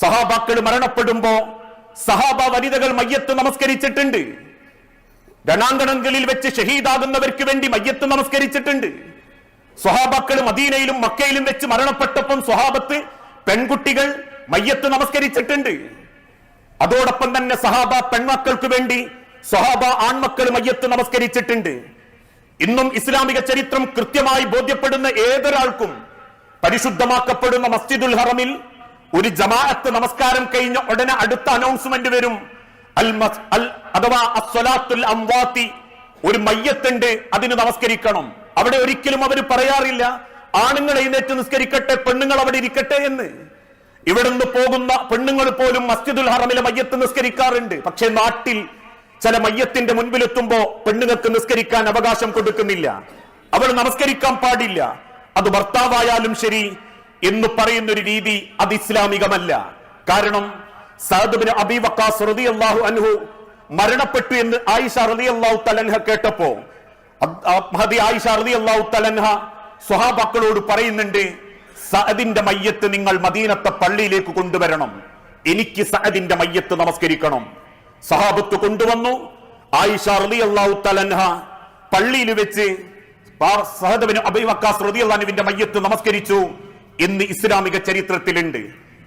സഹാബാക്കൾ മരണപ്പെടുമ്പോ സഹാബ വനിതകൾ മയ്യത്ത് നമസ്കരിച്ചിട്ടുണ്ട്. രണാങ്കണങ്ങളിൽ വെച്ച് ഷഹീദാകുന്നവർക്ക് വേണ്ടി മയ്യത്ത് നമസ്കരിച്ചിട്ടുണ്ട്. സ്വഹാബാക്കൾ മദീനയിലും മക്കയിലും വെച്ച് മരണപ്പെട്ടപ്പം സ്വഹാബത്ത് പെൺകുട്ടികൾ മയ്യത്ത് നമസ്കരിച്ചിട്ടുണ്ട്. അതോടൊപ്പം തന്നെ സഹാബ പെൺമക്കൾക്ക് വേണ്ടി സ്വഹാബ ആൺമക്കൾ മയ്യത്ത് നമസ്കരിച്ചിട്ടുണ്ട്. ഇന്നും ഇസ്ലാമിക ചരിത്രം കൃത്യമായി ബോധ്യപ്പെടുന്ന ഏതൊരാൾക്കും പരിശുദ്ധമാക്കപ്പെടുന്ന മസ്ജിദുൽ ഹറമിൽ ഒരു ജമാഅത്ത് നമസ്കാരം കഴിഞ്ഞ ഉടനെ അടുത്ത അനൗൺസ്മെന്റ് വരും. അൽ അഥവാ ഒരു മയ്യത്തുണ്ട് അതിന് നമസ്കരിക്കണം. അവിടെ ഒരിക്കലും അവർ പറയാറില്ല ആണുങ്ങൾ എഴുന്നേറ്റ് നിസ്കരിക്കട്ടെ പെണ്ണുങ്ങൾ അവിടെ ഇരിക്കട്ടെ എന്ന്. ഇവിടുന്ന് പോകുന്ന പെണ്ണുങ്ങൾ പോലും മസ്ജിദുൽ ഹറമിലെ മയ്യത്ത് നിസ്കരിക്കാറുണ്ട്. പക്ഷെ നാട്ടിൽ ചില മയ്യത്തിന്റെ മുൻപിലെത്തുമ്പോ പെണ്ണുങ്ങൾക്ക് നിസ്കരിക്കാൻ അവകാശം കൊടുക്കുന്നില്ല. അവൾ നമസ്കരിക്കാൻ പാടില്ല. അത് ഭർത്താവായാലും ശരി എന്ന് പറയുന്ന ഒരു രീതി അത് ഇസ്ലാമികമല്ല. കാരണം സഅദ്ബിന് അബി വക്കാസ് റളിയല്ലാഹു അൻഹു മരണപ്പെട്ടു എന്ന് ആയിഷ റളിയല്ലാഹു തലൻഹ കേട്ടപ്പോ മഹദി ആയിഷ റളിയല്ലാഹു തലൻഹ സ്വഹാബാക്കളോട് പറയുന്നുണ്ട് സഅദിന്റെ മയ്യത്ത് നിങ്ങൾ മദീനത്തെ പള്ളിയിലേക്ക് കൊണ്ടുവരണം. എനിക്ക് സഅദിന്റെ മയ്യത്ത് നമസ്കരിക്കണം. സഹാബത്ത് കൊണ്ടുവന്നു. ആയിഷ റളിയല്ലാഹു തലൻഹ പള്ളിയിൽ വെച്ച് സഹദബിന് അബി വക്കാസ് റളിയല്ലാഹുവിന്റെ മയ്യത്ത് നമസ്കരിച്ചു. എന്ന് ഇസ്ലാമിക ചരിത്രത്തിലുണ്ട്.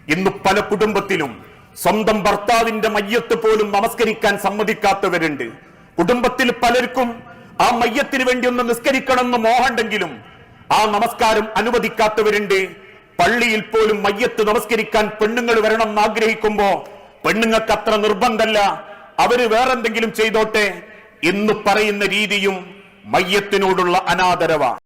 ഇന്ന് പല കുടുംബത്തിലും സ്വന്തം ഭർത്താവിന്റെ മയ്യത്ത് പോലും നമസ്കരിക്കാൻ സമ്മതിക്കാത്തവരുണ്ട്. കുടുംബത്തിൽ പലർക്കും ആ മയ്യത്തിന് വേണ്ടി ഒന്ന് നിസ്കരിക്കണമെന്ന് മോഹണ്ടെങ്കിലും ആ നമസ്കാരം അനുവദിക്കാത്തവരുണ്ട്. പള്ളിയിൽ പോലും മയ്യത്ത് നമസ്കരിക്കാൻ പെണ്ണുങ്ങൾ വരണം എന്ന് ആഗ്രഹിക്കുമ്പോ പെണ്ണുങ്ങൾക്ക് അത്ര നിർബന്ധമല്ല. അവർ വേറെന്തെങ്കിലും ചെയ്തോട്ടെ എന്ന് പറയുന്ന രീതിയും മയ്യത്തിനോടുള്ള അനാദരവ.